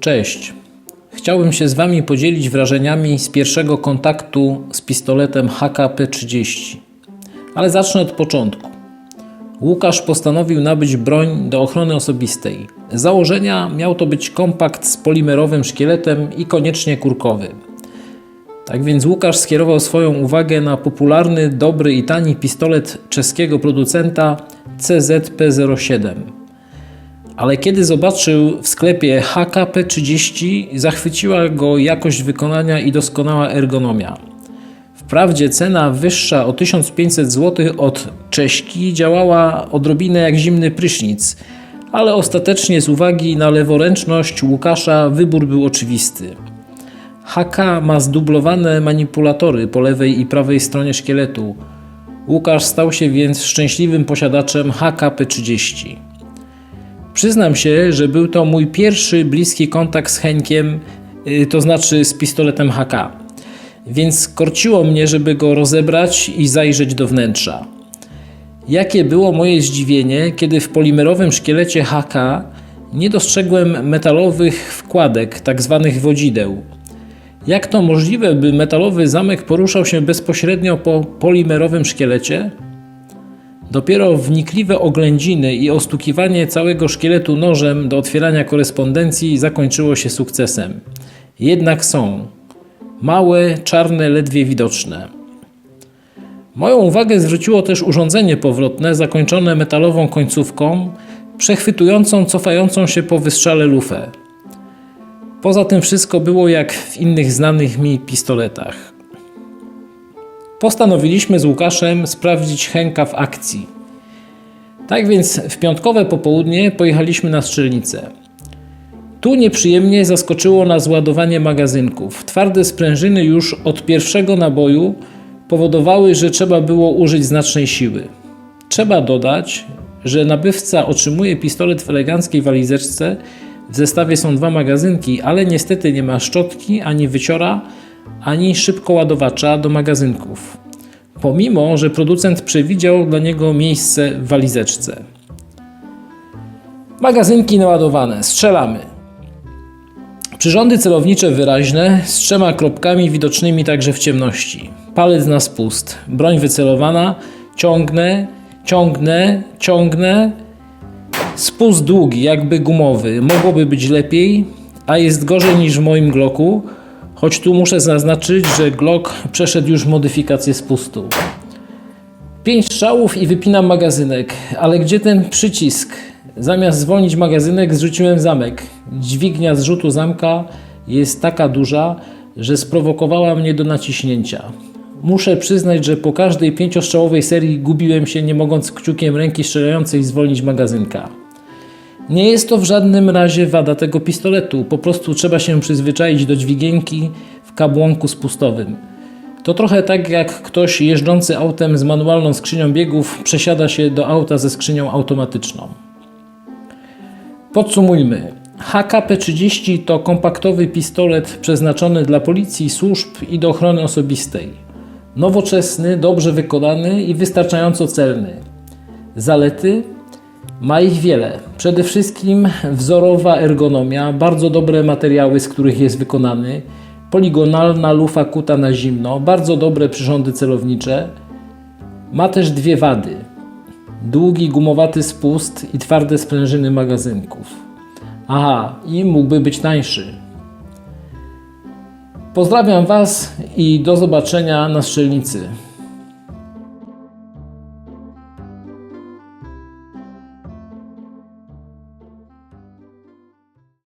Cześć. Chciałbym się z Wami podzielić wrażeniami z pierwszego kontaktu z pistoletem HKP-30. Ale zacznę od początku. Łukasz postanowił nabyć broń do ochrony osobistej. Z założenia miał to być kompakt z polimerowym szkieletem i koniecznie kurkowy. Tak więc Łukasz skierował swoją uwagę na popularny, dobry i tani pistolet czeskiego producenta CZP-07. Ale kiedy zobaczył w sklepie HKP30, zachwyciła go jakość wykonania i doskonała ergonomia. Wprawdzie cena wyższa o 1500 zł od cześki działała odrobinę jak zimny prysznic, ale ostatecznie z uwagi na leworęczność Łukasza wybór był oczywisty. HK ma zdublowane manipulatory po lewej i prawej stronie szkieletu. Łukasz stał się więc szczęśliwym posiadaczem HKP30. Przyznam się, że był to mój pierwszy bliski kontakt z Henkiem, yy, to znaczy z pistoletem HK. Więc korciło mnie, żeby go rozebrać i zajrzeć do wnętrza. Jakie było moje zdziwienie, kiedy w polimerowym szkielecie HK nie dostrzegłem metalowych wkładek, tak zwanych wodzideł. Jak to możliwe, by metalowy zamek poruszał się bezpośrednio po polimerowym szkielecie? Dopiero wnikliwe oględziny i ostukiwanie całego szkieletu nożem do otwierania korespondencji zakończyło się sukcesem. Jednak są. Małe, czarne, ledwie widoczne. Moją uwagę zwróciło też urządzenie powrotne zakończone metalową końcówką, przechwytującą cofającą się po wystrzale lufę. Poza tym wszystko było jak w innych znanych mi pistoletach. Postanowiliśmy z Łukaszem sprawdzić Henka w akcji. Tak więc w piątkowe popołudnie pojechaliśmy na strzelnicę. Tu nieprzyjemnie zaskoczyło nas ładowanie magazynków. Twarde sprężyny już od pierwszego naboju powodowały, że trzeba było użyć znacznej siły. Trzeba dodać, że nabywca otrzymuje pistolet w eleganckiej walizeczce. W zestawie są dwa magazynki, ale niestety nie ma szczotki, ani wyciora, ani szybkoładowacza do magazynków. Pomimo, że producent przewidział dla niego miejsce w walizeczce. Magazynki naładowane, strzelamy. Przyrządy celownicze wyraźne, z trzema kropkami widocznymi także w ciemności. Palec na spust, broń wycelowana, ciągnę, ciągnę, ciągnę. Spust długi, jakby gumowy. Mogłoby być lepiej, a jest gorzej niż w moim Glocku, choć tu muszę zaznaczyć, że Glock przeszedł już modyfikację spustu. Pięć strzałów i wypinam magazynek, ale gdzie ten przycisk? Zamiast zwolnić magazynek, zrzuciłem zamek. Dźwignia zrzutu zamka jest taka duża, że sprowokowała mnie do naciśnięcia. Muszę przyznać, że po każdej pięciostrzałowej serii gubiłem się, nie mogąc kciukiem ręki strzelającej zwolnić magazynka. Nie jest to w żadnym razie wada tego pistoletu, po prostu trzeba się przyzwyczaić do dźwigienki w kabłonku spustowym. To trochę tak jak ktoś jeżdżący autem z manualną skrzynią biegów przesiada się do auta ze skrzynią automatyczną. Podsumujmy. HKP-30 to kompaktowy pistolet przeznaczony dla policji, służb i do ochrony osobistej. Nowoczesny, dobrze wykonany i wystarczająco celny. Zalety? Ma ich wiele. Przede wszystkim wzorowa ergonomia, bardzo dobre materiały, z których jest wykonany, poligonalna lufa kuta na zimno, bardzo dobre przyrządy celownicze. Ma też dwie wady. Długi gumowaty spust i twarde sprężyny magazynków. Aha, i mógłby być tańszy. Pozdrawiam Was i do zobaczenia na strzelnicy.